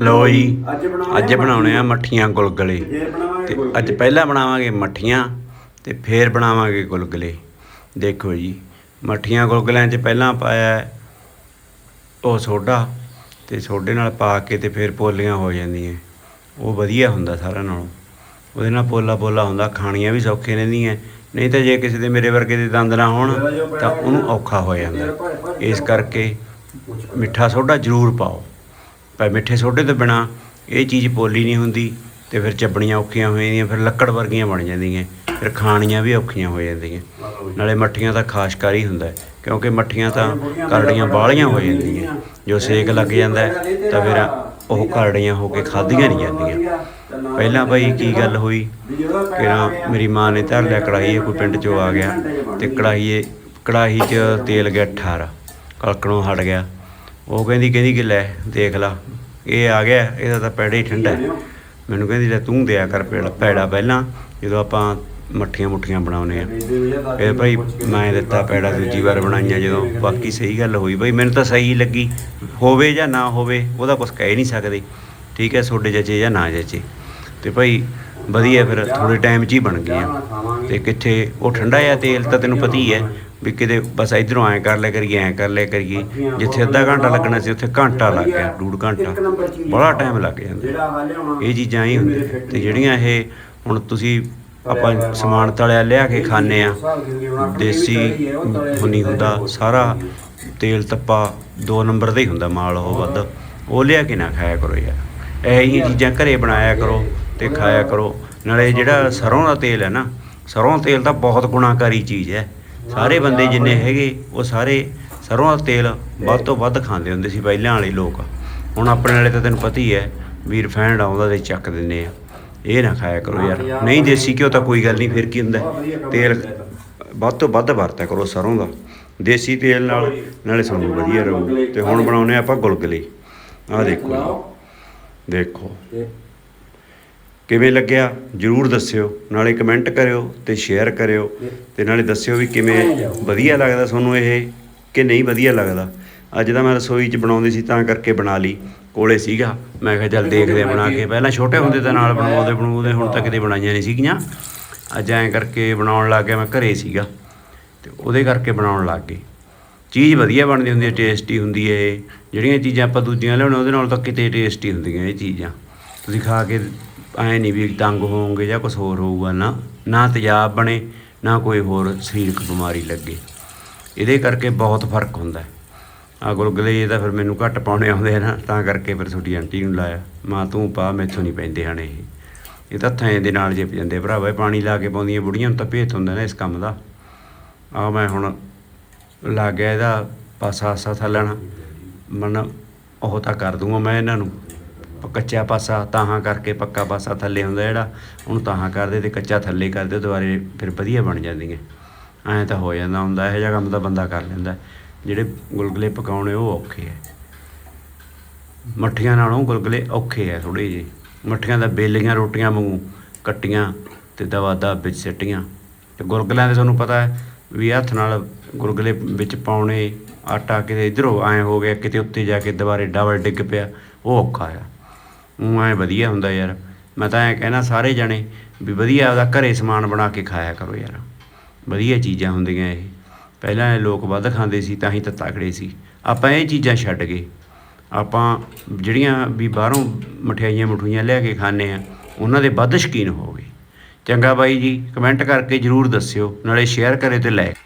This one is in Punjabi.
ਲੋ ਜੀ ਅੱਜ ਬਣਾਉਣੇ ਆ ਮੱਠੀਆਂ ਗੁਲਗਲੇ। ਤੇ। ਅੱਜ ਪਹਿਲਾਂ ਬਣਾਵਾਂਗੇ ਮੱਠੀਆਂ ਤੇ ਫੇਰ ਬਣਾਵਾਂਗੇ ਗੁਲਗਲੇ। ਦੇਖੋ ਜੀ ਮੱਠੀਆਂ ਗੁਲਗਲਿਆਂ 'ਚ ਪਹਿਲਾਂ ਪਾਇਆ ਉਹ ਸੋਡਾ ਤੇ ਸੋਡੇ ਨਾਲ ਪਾ ਕੇ ਤੇ ਫਿਰ ਪੋਲੀਆਂ ਹੋ ਜਾਂਦੀਆਂ। ਉਹ ਵਧੀਆ ਹੁੰਦਾ ਸਾਰਾ ਨਾਲੋਂ। ਉਹਦੇ ਨਾਲ ਪੋਲਾ ਪੋਲਾ ਹੁੰਦਾ ਖਾਣੀਆਂ ਵੀ ਸੌਖੇ ਰਹਿੰਦੀਆਂ। ਨਹੀਂ ਤਾਂ ਜੇ ਕਿਸੇ ਦੇ ਮੇਰੇ ਵਰਗੇ ਦੇ ਦੰਦ ਨਾ ਹੋਣ ਤਾਂ ਉਹਨੂੰ ਔਖਾ ਹੋ ਜਾਂਦਾ। ਇਸ ਕਰਕੇ ਮਿੱਠਾ ਸੋਡਾ ਜ਼ਰੂਰ ਪਾਓ। ਪਰ ਮਿੱਠੇ ਸੋਡੇ ਤੋਂ ਬਿਨਾ ਇਹ ਚੀਜ਼ ਪੋਲੀ ਨਹੀਂ ਹੁੰਦੀ ਤੇ ਫਿਰ ਚੱਬਣੀਆਂ ਔਖੀਆਂ ਹੋ ਜਾਂਦੀਆਂ, ਫਿਰ ਲੱਕੜ ਵਰਗੀਆਂ ਬਣ ਜਾਂਦੀਆਂ, ਫਿਰ ਖਾਣੀਆਂ ਵੀ ਔਖੀਆਂ ਹੋ ਜਾਂਦੀਆਂ। ਨਾਲੇ ਮੱਠੀਆਂ ਦਾ ਖਾਸ ਕਰ ਹੀ ਹੁੰਦਾ ਕਿਉਂਕਿ ਮੱਠੀਆਂ ਤਾਂ ਕਰੜੀਆਂ ਬਾਹਲੀਆਂ ਹੋ ਜਾਂਦੀਆਂ। ਜੋ ਸੇਕ ਲੱਗ ਜਾਂਦਾ ਤਾਂ ਫਿਰ ਉਹ ਕਰੜੀਆਂ ਹੋ ਕੇ ਖਾਧੀਆਂ ਨਹੀਂ ਜਾਂਦੀਆਂ। ਪਹਿਲਾਂ ਬਈ ਕੀ ਗੱਲ ਹੋਈ ਕਿ ਨਾ ਮੇਰੀ ਮਾਂ ਨੇ ਧਰ ਲਿਆ ਕੜਾਹੀ ਕੋਈ ਪਿੰਡ ਚੋਂ ਆ ਗਿਆ ਤੇ ਕੜਾਹੀਏ, ਕੜਾਹੀ 'ਚ ਤੇਲ ਗਿਆ ਠਾਰ ਕਲਕਣੋਂ ਹਟ ਗਿਆ। ਉਹ ਕਹਿੰਦੀ ਕਹਿੰਦੀ ਕਿ ਲੈ, ਦੇਖ ਲਾ। ਇਹ ਆ ਗਿਆ, ਇਹਦਾ ਤਾਂ ਪੈੜਾ ਹੀ ਠੰਡਾ ਹੈ। ਮੈਨੂੰ ਕਹਿੰਦੀ, ਲੈ ਤੂੰ ਦਿਆ ਕਰ ਪੈੜਾ ਪੈੜਾ ਪਹਿਲਾਂ, ਜਦੋਂ ਆਪਾਂ ਮੱਠੀਆਂ ਮੁੱਠੀਆਂ ਬਣਾਉਨੇ ਆ ਇਹ ਭਾਈ ਮੈਂ ਦਿੱਤਾ ਪੈੜਾ, ਦੂਜੀ ਵਾਰ ਬਣਾਈਆਂ ਜਦੋਂ। ਬਾਕੀ ਸਹੀ ਗੱਲ ਹੋਈ ਭਾਈ ਮੈਨੂੰ ਤਾਂ ਸਹੀ ਲੱਗੀ। ਹੋਵੇ ਜਾਂ ਨਾ ਹੋਵੇ, ਉਹਦਾ ਕੁਝ ਕਹਿ ਨਹੀਂ ਸਕਦੇ। ਠੀਕ ਹੈ, ਤੁਹਾਡੇ ਜੱਜੇ ਜਾਂ ਨਾ ਜੱਜੇ। ਤੇ ਭਾਈ ਵਧੀਆ ਫਿਰ ਥੋੜੇ ਟਾਈਮ 'ਚ ਹੀ ਬਣ ਗਈਆਂ। ਤੇ ਕਿੱਥੇ ਉਹ ਠੰਡਾ ਆ ਤੇਲ ਤਾਂ ਤੈਨੂੰ ਪਤਾ ਹੀ ਹੈ ਵੀ ਕਿਤੇ ਬਸ ਇਧਰੋਂ ਐਂ ਕਰ ਲਿਆ ਕਰੀਏ, ਐਂ ਕਰ ਲਿਆ ਕਰੀਏ। ਜਿੱਥੇ ਅੱਧਾ ਘੰਟਾ ਲੱਗਣਾ ਸੀ, ਉੱਥੇ ਘੰਟਾ ਲੱਗ ਗਿਆ, ਡੂਢ ਘੰਟਾ। ਬੜਾ ਟਾਈਮ ਲੱਗ ਜਾਂਦਾ। ਇਹ ਚੀਜ਼ਾਂ ਹੀ ਹੁੰਦੀਆਂ। ਤੇ ਜਿਹੜੀਆਂ ਇਹ ਹੁਣ ਤੁਸੀਂ ਆਪਾਂ ਸਮਾਨ ਤਲਿਆ ਲਿਆ ਕੇ ਖਾਣੇ ਆ ਦੇਸੀ ਹੁਣੀ ਹੁੰਦਾ, ਸਾਰਾ ਤੇਲ ਤੱਪਾ ਦੋ ਨੰਬਰ ਦਾ ਹੀ ਹੁੰਦਾ ਮਾਲ ਉਹ ਵੱਧ। ਉਹ ਲਿਆ ਕੇ ਨਾ ਖਾਇਆ ਕਰੋ ਯਾਰ। ਇਹ ਹੀ ਚੀਜ਼ਾਂ ਘਰੇ ਬਣਾਇਆ ਕਰੋ। ਤੇ ਖਾਇਆ ਕਰੋ। ਨਾਲੇ ਜਿਹੜਾ ਸਰੋਂ ਦਾ ਤੇਲ ਹੈ ਨਾ, ਸਰੋਂ ਤੇਲ ਤਾਂ ਬਹੁਤ ਗੁਣਾਕਾਰੀ ਚੀਜ਼ ਹੈ। ਸਾਰੇ ਬੰਦੇ ਜਿੰਨੇ ਹੈਗੇ, ਉਹ ਸਾਰੇ ਸਰੋਂ ਦਾ ਤੇਲ ਵੱਧ ਤੋਂ ਵੱਧ ਖਾਂਦੇ ਹੁੰਦੇ ਸੀ ਪਹਿਲਾਂ ਵਾਲੇ ਲੋਕ। ਹੁਣ ਆਪਣੇ ਵਾਲੇ ਤਾਂ ਤੈਨੂੰ ਪਤਾ ਹੀ ਹੈ ਵੀ ਰਿਫਾਈਨਡ ਆਉਂਦਾ ਤੇ ਚੱਕ ਦਿੰਦੇ ਆ। ਇਹ ਨਾ ਖਾਇਆ ਕਰੋ ਯਾਰ। ਨਹੀਂ ਦੇਸੀ ਘਿਓ ਤਾਂ ਕੋਈ ਗੱਲ ਨਹੀਂ, ਫਿਰ ਕੀ ਹੁੰਦਾ? ਤੇਲ ਵੱਧ ਤੋਂ ਵੱਧ ਵਰਤਿਆ ਕਰੋ ਸਰੋਂ ਦਾ। ਦੇਸੀ ਤੇਲ ਨਾਲ, ਨਾਲੇ ਸਾਨੂੰ ਵਧੀਆ ਰਹੂ। ਤੇ ਹੁਣ ਬਣਾਉਨੇ ਆਪਾਂ ਗੁਲਗੁਲੇ। ਆਹ ਦੇਖੋ ਜੀ। ਦੇਖੋ। ਕਿਵੇਂ ਲੱਗਿਆ, ਜਰੂਰ ਦੱਸਿਓ। ਨਾਲੇ ਕਮੈਂਟ ਕਰਿਓ ਤੇ ਸ਼ੇਅਰ ਕਰਿਓ ਤੇ ਨਾਲੇ ਦੱਸਿਓ ਵੀ ਕਿਵੇਂ ਵਧੀਆ ਲੱਗਦਾ ਤੁਹਾਨੂੰ ਇਹ ਕਿ ਨਹੀਂ ਵਧੀਆ ਲੱਗਦਾ। ਅੱਜ ਤਾਂ ਮੈਂ ਰਸੋਈ 'ਚ ਬਣਾਉਂਦੀ ਸੀ, ਤਾਂ ਕਰਕੇ ਬਣਾ ਲਈ। ਕੋਲੇ ਸੀਗਾ। ਮੈਂ ਕਿਹਾ ਚੱਲ ਦੇਖਦੇ ਆ ਬਣਾ ਕੇ। ਪਹਿਲਾਂ ਛੋਟੇ ਹੁੰਦੇ ਤਾਂ ਨਾਲ ਬਣਾਉਂਦੇ ਬਣਾਉਂਦੇ ਹੁਣ ਤੱਕ ਕਿਤੇ ਬਣਾਈਆਂ ਨਹੀਂ ਸੀਗੀਆਂ। ਅੱਜ ਐਂ ਕਰਕੇ ਬਣਾਉਣ ਲੱਗ ਗਿਆ, ਮੈਂ ਘਰੇ ਸੀਗਾ। ਤੇ ਉਹਦੇ ਕਰਕੇ ਬਣਾਉਣ ਲੱਗ ਗਏ। ਚੀਜ਼ ਵਧੀਆ ਬਣਦੀ ਹੁੰਦੀ ਹੈ ਟੇਸਟੀ ਹੁੰਦੀ ਹੈ ਇਹ। ਜਿਹੜੀਆਂ ਚੀਜ਼ਾਂ ਆਪਾਂ ਦੂਜੀਆਂ ਲਿਆਉਣੇ, ਉਹਦੇ ਨਾਲ ਤਾਂ ਕਿਤੇ ਟੇਸਟੀ ਹੁੰਦੀਆਂ ਇਹ ਚੀਜ਼ਾਂ। ਤੁਸੀਂ ਖਾ ਕੇ ਐਂ ਨਹੀਂ ਵੀ ਤੰਗ ਹੋਵੋਗੇ ਜਾਂ ਕੁਝ ਹੋਰ ਹੋਊਗਾ ਨਾ ਨਾ ਤੇਜ਼ਾਬ ਬਣੇ, ਨਾ ਕੋਈ ਹੋਰ ਸਰੀਰਕ ਬਿਮਾਰੀ ਲੱਗੇ। ਇਹਦੇ ਕਰਕੇ ਬਹੁਤ ਫ਼ਰਕ ਹੁੰਦਾ। ਹੈ ਆ ਗੁਲਗੁਲੇ ਇਹ ਤਾਂ ਫਿਰ ਮੈਨੂੰ ਘੱਟ ਪਾਉਣੇ ਆਉਂਦੇ ਆ ਨਾ, ਤਾਂ ਕਰਕੇ ਫਿਰ ਤੁਹਾਡੀ ਆਂਟੀ ਨੂੰ ਲਾਇਆ। ਮਾਂ ਤੂੰ ਪਾ, ਮੈਥੋਂ ਨਹੀਂ ਪੈਂਦੇ ਹਨ ਇਹ। ਇਹ ਤਾਂ ਥੈਂ ਦੇ ਨਾਲ ਜਿਪ ਜਾਂਦੇ ਭਰਾਵਾ ਪਾਣੀ ਲਾ ਕੇ ਪਾਉਂਦੀਆਂ ਬੁੜੀਆਂ ਨੂੰ ਤਾਂ ਭੇਤ ਹੁੰਦਾ ਨਾ ਇਸ ਕੰਮ ਦਾ। ਆ ਮੈਂ ਹੁਣ ਲੱਗ ਗਿਆ ਇਹਦਾ ਪਾਸਾ ਆਸਾ ਥੱਲਣ। ਮਨ ਉਹ ਤਾਂ ਕਰ ਦੂੰਗਾ ਮੈਂ ਇਹਨਾਂ ਨੂੰ। ਕੱਚਾ ਪਾਸਾ ਤਾਹਾਂ ਕਰਕੇ ਪੱਕਾ ਪਾਸਾ ਥੱਲੇ ਹੁੰਦਾ ਜਿਹੜਾ, ਉਹਨੂੰ ਤਾਹਾਂ ਕਰਦੇ ਤੇ ਕੱਚਾ ਥੱਲੇ ਕਰਦੇ, ਦੁਬਾਰੇ ਫਿਰ ਵਧੀਆ ਬਣ ਜਾਂਦੀਆਂ। ਐਂ ਤਾਂ ਹੋ ਜਾਂਦਾ ਹੁੰਦਾ, ਇਹੋ ਜਿਹਾ ਕੰਮ ਤਾਂ ਬੰਦਾ ਕਰ ਲੈਂਦਾ। ਜਿਹੜੇ ਗੁਲਗੁਲੇ ਪਕਾਉਣੇ ਉਹ ਔਖੇ ਐ ਮੱਠੀਆਂ ਨਾਲੋਂ ਗੁਲਗੁਲੇ ਔਖੇ ਐ ਥੋੜੇ ਜਿਹੇ। ਮੱਠੀਆਂ ਦਾ ਬੇਲੀਆਂ ਰੋਟੀਆਂ ਵਾਂਗੂ ਕੱਟੀਆਂ ਤੇ ਦਵਾ ਦਾ ਵਿੱਚ ਸਿੱਟੀਆਂ। ਤੇ ਗੁਲਗਲਿਆਂ ਦੇ ਤੁਹਾਨੂੰ ਪਤਾ ਹੈ ਵੀ ਹੱਥ ਨਾਲ ਗੁਲਗੁਲੇ ਵਿੱਚ ਪਾਉਣੇ, ਆਟਾ ਕਿਤੇ ਇਧਰੋਂ ਐਂ ਹੋ ਗਿਆ, ਕਿਤੇ ਉੱਤੇ ਜਾ ਕੇ ਦੁਬਾਰੇ ਡਬਲ ਡਿੱਗ ਪਿਆ, ਉਹ ਔਖਾ ਆ। ਉਹ ਐਂ ਵਧੀਆ ਹੁੰਦਾ ਯਾਰ। ਮੈਂ ਤਾਂ ਐਂ ਕਹਿਣਾ ਸਾਰੇ ਜਣੇ ਵੀ ਵਧੀਆ ਆਪਦਾ ਘਰੇ ਸਮਾਨ ਬਣਾ ਕੇ ਖਾਇਆ ਕਰੋ ਯਾਰ। ਵਧੀਆ ਚੀਜ਼ਾਂ ਹੁੰਦੀਆਂ ਇਹ। ਪਹਿਲਾਂ ਇਹ ਲੋਕ ਵੱਧ ਖਾਂਦੇ ਸੀ, ਤਾਂ ਹੀ ਤਾਂ ਤਕੜੇ ਸੀ। ਆਪਾਂ ਇਹ ਚੀਜ਼ਾਂ ਛੱਡ ਗਏ। ਆਪਾਂ ਜਿਹੜੀਆਂ ਵੀ ਬਾਹਰੋਂ ਮਠਿਆਈਆਂ ਮਠੂਈਆਂ ਲਿਆ ਕੇ ਖਾਂਦੇ ਆ ਉਹਨਾਂ ਦੇ ਵੱਧ ਸ਼ੌਕੀਨ ਹੋ ਗਏ। ਚੰਗਾ ਬਾਈ ਜੀ, ਕਮੈਂਟ ਕਰਕੇ ਜਰੂਰ ਦੱਸਿਓ, ਨਾਲੇ ਸ਼ੇਅਰ ਕਰੇ ਤੇ ਲਾਇਕ